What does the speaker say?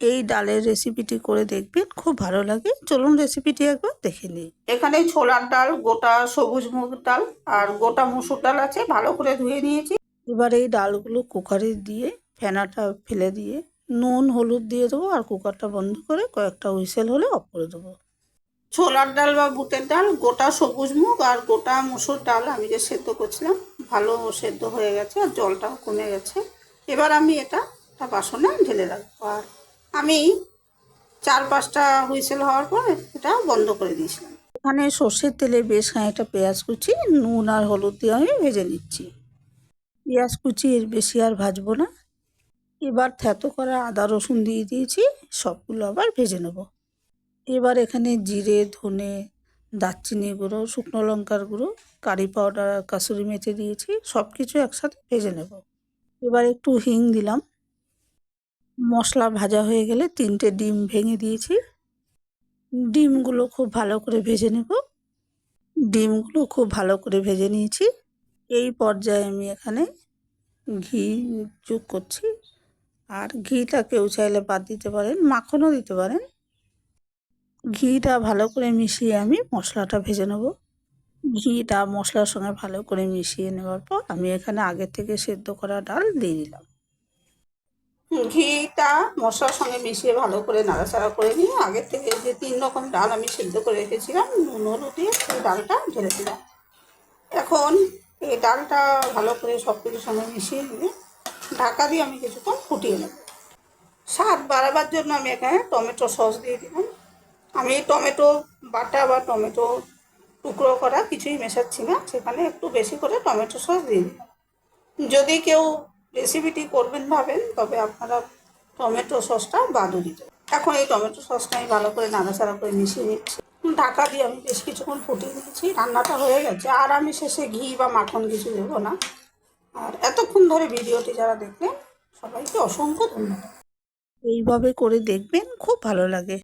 এই ডালের রেসিপিটি করে দেখবেন, খুব ভালো লাগে। চলুন রেসিপিটি একবার দেখে নিই। এখানে ছোলার ডাল, গোটা সবুজ মুগ ডাল আর গোটা মুসুর ডাল আছে, ভালো করে ধুয়ে নিয়েছি। এবার এই ডালগুলো কুকারে দিয়ে, ফেনাটা ফেলে দিয়ে, নুন, হলুদ দিয়ে দেবো আর কুকারটা বন্ধ করে কয়েকটা হুইসেল হলে অফ করে দেবো। ছোলার ডাল বা বুটের ডাল, গোটা সবুজ মুগ আর গোটা মুসুর ডাল আমি যে সেদ্ধ করছিলাম, ভালো সেদ্ধ হয়ে গেছে আর জলটাও কমে গেছে। এবার আমি এটা একটা বাসনে ঢেলে রাখব। আর আমি চার পাঁচটা হুইসেল হওয়ার পর এটা বন্ধ করে দিয়েছিলাম। এখানে সর্ষের তেলে বেশ খানিকটা পেঁয়াজ কুচি, নুন আর হলুদ দিয়ে আমি ভেজে নিচ্ছি। পেঁয়াজ কুচি এর বেশি আর ভাজবো না। এবার থ্যাতো করা আদা রসুন দিয়ে দিয়েছি, সবগুলো আবার ভেজে নেব। এবার এখানে জিরে, ধনে, দারচিনি গুঁড়ো, শুকনো লঙ্কার গুঁড়ো, কারি পাউডার কাসুরি মেথি দিয়েছি সব কিছু একসাথে ভেজে নেব। এবার একটু হিং দিলাম। মশলা ভাজা হয়ে গেলে তিনটে ডিম ভেঙে দিয়েছি। ডিমগুলো খুব ভালো করে ভেজে নেব। ডিমগুলো খুব ভালো করে ভেজে নিয়েছি। এই পর্যায়ে আমি এখানে ঘি যোগ করছি। আর ঘিটা কেউ চাইলে বাদ দিতে পারেন, মাখনও দিতে পারেন। ঘিটা ভালো করে মিশিয়ে আমি মশলাটা ভেজে নেব। ঘিটা মশলার সঙ্গে ভালো করে মিশিয়ে নেওয়ার পর আমি এখানে আগে থেকে সেদ্ধ করা ডাল দিয়ে দিলাম। ঘিটা মশলার সঙ্গে মিশিয়ে ভালো করে নাড়াচাড়া করে নিয়ে আগের থেকে যে তিন রকম ডাল আমি সেদ্ধ করে রেখেছিলাম, নুন, হলুদ দিয়ে সেই ডালটা ঢেলে দিলাম। এখন এই ডালটা ভালো করে সব কিছুর সঙ্গে মিশিয়ে নিয়ে ঢাকা দিয়ে আমি কিছুক্ষণ ফুটিয়ে নেব। স্বাদ বাড়াবার জন্য আমি এখানে টমেটো সস দিয়ে দিলাম। আমি টমেটো বাটা বা টমেটো টুকরো করা কিছুই মেশাচ্ছি না, সেখানে একটু বেশি করে টমেটো সস দিয়ে দিলাম। যদি কেউ রেসিপিটি করবেন, ভাবেন, তবে আপনারা টমেটো সসটা বাদও দিতে এখন এই টমেটো সসটা আমি ভালো করে নাড়াচাড়া করে মিশিয়ে নিচ্ছি। ঢাকা দিয়ে আমি বেশ কিছুক্ষণ ফুটিয়ে নিয়েছি, রান্নাটা হয়ে গেছে। আর আমি শেষে ঘি বা মাখন কিছু দেবো না। আর এতক্ষণ ধরে ভিডিওটি যারা দেখলেন, সবাইকে অসংখ্য ধন্যবাদ। এইভাবে করে দেখবেন, খুব ভালো লাগে।